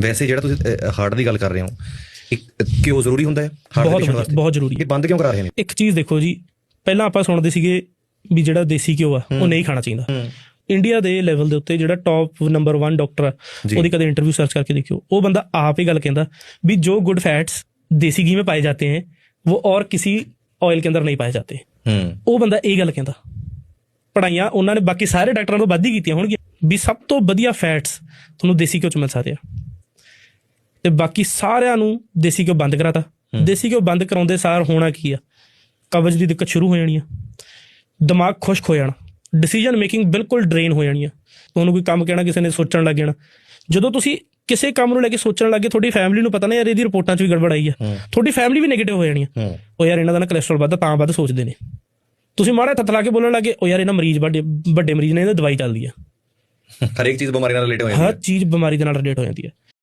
ਵੈਸੇ ਜਿਹੜਾ ਤੁਸੀਂ ਹਾਰਟ ਦੀ ਗੱਲ ਕਰ ਰਹੇ ਹੋ ਕਿ ਉਹ ਜ਼ਰੂਰੀ ਹੁੰਦਾ ਹੈ? ਹਾਰਟ ਪੇਸ਼ੈਂਟ ਵਾਸਤੇ? ਬਹੁਤ ਜ਼ਰੂਰੀ ਇਹ ਬੰਦ ਕਿਉਂ ਕਰਾ ਰਹੇ ਨੇ? ਇੱਕ ਚੀਜ਼ ਦੇਖੋ ਜੀ ਪਹਿਲਾਂ ਆਪਾਂ ਸੁਣਦੇ ਸੀਗੇ ਵੀ ਜਿਹੜਾ ਦੇਸੀ ਘਿਓ ਆ ਉਹ ਨਹੀਂ ਖਾਣਾ ਚਾਹੀਦਾ। ਇੰਡੀਆ ਦੇ ਲੈਵਲ ਦੇ ਉੱਤੇ ਜਿਹੜਾ ਟਾਪ ਨੰਬਰ 1 ਡਾਕਟਰ ਆ ਉਹਦੀ ਕਦੇ ਇੰਟਰਵਿਊ ਸਰਚ ਕਰਕੇ ਦੇਖਿਓ। ਉਹ ਬੰਦਾ ਆਪ ਹੀ ਗੱਲ ਕਹਿੰਦਾ ਵੀ ਜੋ ਗੁੱਡ ਫੈਟਸ ਦੇਸੀ ਘੀ ਮੇ ਪਾਏ ਜਾਂਦੇ ਹਨ ਉਹ ਔਰ ਕਿਸੇ ਆਇਲ ਕੇ ਅੰਦਰ ਨਹੀਂ ਪਾਏ ਜਾਂਦੇ ਉਹ ਬੰਦਾ ਇਹ ਗੱਲ ਕਹਿੰਦਾ। ਪੜਾਈਆਂ ਉਹਨਾਂ ਨੇ ਬਾਕੀ ਸਾਰੇ ਡਾਕਟਰਾਂ ਤੋਂ ਵਾਧੀ ਹੀ ਕੀਤੀਆਂ ਹੋਣਗੀਆਂ ਵੀ ਸਭ ਤੋਂ ਵਧੀਆ ਫੈਟਸ ਤੁਹਾਨੂੰ ਦੇਸੀ ਘਿਓ ਚ ਮਿਲ ਸਕਦੇ ਆ। ਤੇ ਬਾਕੀ ਸਾਰਿਆਂ ਨੂੰ ਦੇਸੀ ਘਿਓ ਬੰਦ ਕਰਾਤਾ। ਦੇਸੀ ਘਿਓ ਬੰਦ ਕਰਾਉਂਦੇ ਸਾਰ ਹੋਣਾ ਕੀ ਆ? ਕਬਜ਼ ਦੀ ਦਿੱਕਤ ਸ਼ੁਰੂ ਹੋ ਜਾਣੀ ਆ। ਦਿਮਾਗ ਖੁਸ਼ਕ ਹੋ ਜਾਣਾ। ਡਿਸੀਜਨ ਮੇਕਿੰਗ ਬਿਲਕੁਲ ਡਰੇਨ ਹੋ ਜਾਣੀ ਆ। ਤੁਹਾਨੂੰ ਕੋਈ ਕੰਮ ਕਹਿਣਾ ਕਿਸੇ ਨੇ ਸੋਚਣ ਲੱਗ ਜਾਣਾ। ਜਦੋਂ ਤੁਸੀਂ ਕਿਸੇ ਕੰਮ ਨੂੰ ਲੈ ਕੇ ਸੋਚਣ ਲੱਗੇ ਤੁਹਾਡੀ ਫੈਮਿਲੀ ਨੂੰ ਪਤਾ ਨਾ ਯਾਰ ਇਹਦੀ ਰਿਪੋਰਟਾਂ 'ਚ ਵੀ ਗੜਬੜ ਆਈ ਆ। ਤੁਹਾਡੀ ਫੈਮਿਲੀ ਵੀ ਨੈਗੇਟਿਵ ਹੋ ਜਾਣੀ ਆ। ਉਹ ਯਾਰ ਇਹਨਾਂ ਦਾ ਨਾ ਕੋਲੇਸਟ੍ਰੋਲ ਵੱਧਦਾ ਤਾਂ ਵੱਧ ਸੋਚਦੇ ਨੇ। ਤੁਸੀਂ ਮਾੜਾ ਥੱਥ ਲਾ ਕੇ ਬੋਲਣ ਲੱਗੇ ਉਹ ਯਾਰ ਇਹਨਾਂ ਮਰੀਜ਼ ਵੱਡੇ ਵੱਡੇ ਮਰੀਜ਼ ਨੇ ਇਹਦਾ ਦਵਾਈ ਚੱਲਦੀ ਆ। ਹਰੇਕ ਚੀਜ਼ ਬਿਮਾਰੀ ਨਾਲ ਰਿਲੇਟ ਹੋ ਜਾਂਦੀ ਹਰ ਹੈ ਚੀਜ਼ ਬਿਮਾਰੀ ਦੇ ਨਾਲ ਰਿਲੇਟ ਹੋ ਜਾਂਦੀ ਹੈ